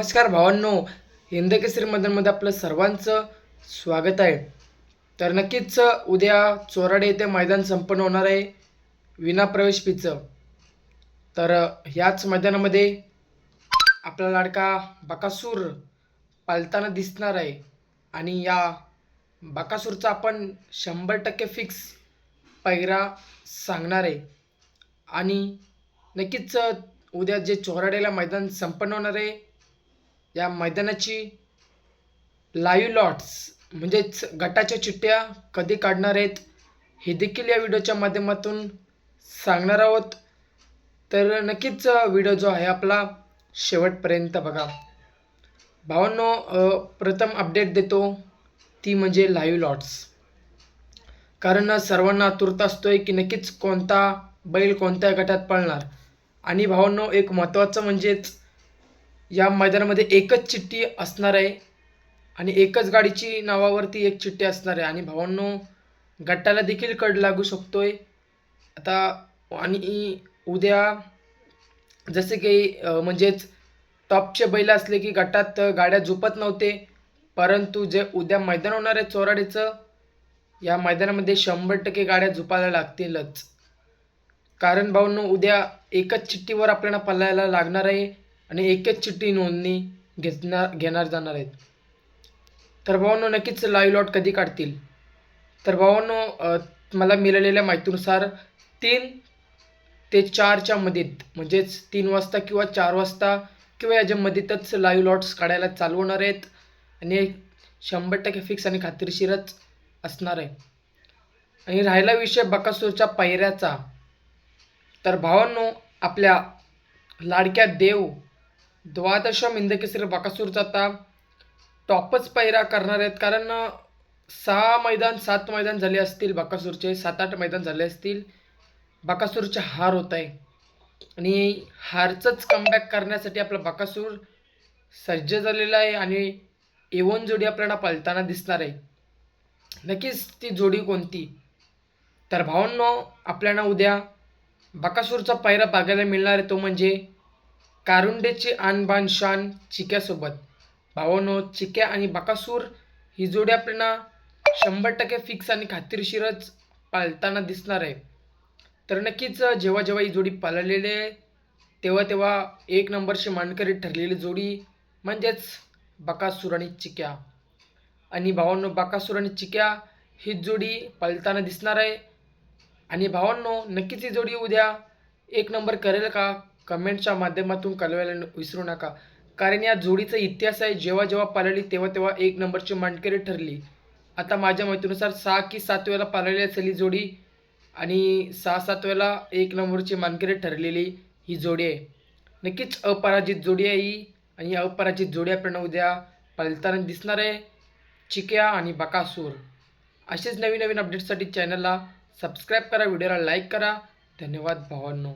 नमस्कार भावांनो. हिंदकेसरी मैदानमध्ये आपलं सर्वांचं स्वागत आहे. तर नक्कीच उद्या चोराडे येथे मैदान संपन्न होणार आहे. विना प्रवेश फीचं तर ह्याच मैदानामध्ये आपला लाडका बकासूर पालताना दिसणार आहे. आणि या बकासूरचा आपण शंभर टक्के फिक्स पैरा सांगणार आहे. आणि नक्कीच उद्या जे चोराडेला मैदान संपन्न होणार आहे या मैदानाची लाईव्ह लॉट्स म्हणजेच गटाच्या चिठ्ठ्या कधी काढणार आहेत हे देखील या व्हिडिओच्या माध्यमातून सांगणार आहोत. तर नक्कीच व्हिडिओ जो आहे आपला शेवटपर्यंत बघा. भावांनो प्रथम अपडेट देतो ती म्हणजे लाईव्ह लॉट्स कारण सर्वांना आतुरता असतोय की नक्कीच कोणता बैल कोणत्या गटात पळणार. आणि भावांनो एक महत्त्वाचं म्हणजेच या मैदानामध्ये एकच चिठ्ठी असणार आहे आणि एकच गाडीची नावावरती एक चिठ्ठी असणार आहे. आणि भावांनो गटाला देखील कड लागू शकतो आहे आता आणि उद्या जसे की म्हणजेच टॉपचे बैल असले की गटात गाड्या झोपत नव्हते परंतु जे उद्या मैदान होणार आहे चोराडीचं या मैदानामध्ये शंभर टक्के गाड्या झोपायला लागतीलच. कारण भाऊंनो उद्या एकच चिठ्ठीवर आपल्याला पलायला लागणार आहे. आणि एकच चिठ्ठी नोंदणी घेतणार घेणार जाणार आहेत. तर भावांनो नक्कीच लाईव्ह लॉट कधी काढतील? तर भावांनो मला मिळालेल्या माहितीनुसार तीन ते चारच्या मध्येत म्हणजेच तीन वाजता किंवा चार वाजता किंवा याच्या मध्येतच लाईव्ह लॉट्स काढायला चालवणार आहेत आणि शंभर टक्के फिक्स आणि खात्रीशीरच असणार आहे. आणि राहिला विषय बकासूरच्या पायऱ्याचा. तर भावांनो आपल्या लाडक्या देव द्वादश मिंदकेसरी बकासूरचा आता टॉपच पैरा करणार आहेत. कारण सहा मैदान सात मैदान झाले असतील बकासूरचे सात आठ मैदान झाले असतील बकासूरचे हार होत आहे आणि हारचंच कमबॅक करण्यासाठी आपला बकासूर सज्ज झालेला आहे आणि एवन जोडी आपल्याला पळताना दिसणार आहे. नक्कीच ती जोडी कोणती? तर भावांनो आपल्याला उद्या बकासूरचा पायरा बघायला मिळणार आहे. तो म्हणजे कारुंडेची आणबान शान चिक्यासोबत. भावानो चिक्या आणि बकासूर ही जोडी आपल्याला शंभर टक्के फिक्स आणि खात्रीशीरच पाळताना दिसणार आहे. तर नक्कीच जेव्हा जेव्हा ही जोडी पाळलेली आहे तेव्हा तेव्हा एक नंबरची मानकरी ठरलेली जोडी म्हणजेच बकासूर आणि चिक्या. आणि भावांनो बकासूर आणि चिक्या ही जोडी पळताना दिसणार आहे. आणि भावांनो नक्कीच ही जोडी उद्या एक नंबर करेल का? कमेंटच्या माध्यमातून कळवायला विसरू नका. कारण या जोडीचा इतिहास आहे जेव्हा जेव्हा पाळली तेव्हा तेव्हा एक नंबरची मांडकरी ठरली. आता माझ्या माहितीनुसार सहा की सात वेळेला पाळलेली असेल ही जोडी आणि सहा सात वेळेला एक नंबरची मानकरी ठरलेली ही जोडी आहे. नक्कीच अपराजित जोडी आहे ही आणि अपराजित जोडी आपण उद्या पळताना दिसणार आहे. चिक्या आणि बकासूर. असेच नवीन नवीन अपडेटसाठी चॅनलला सबस्क्राईब करा व्हिडिओला लाईक करा. धन्यवाद भावांनो.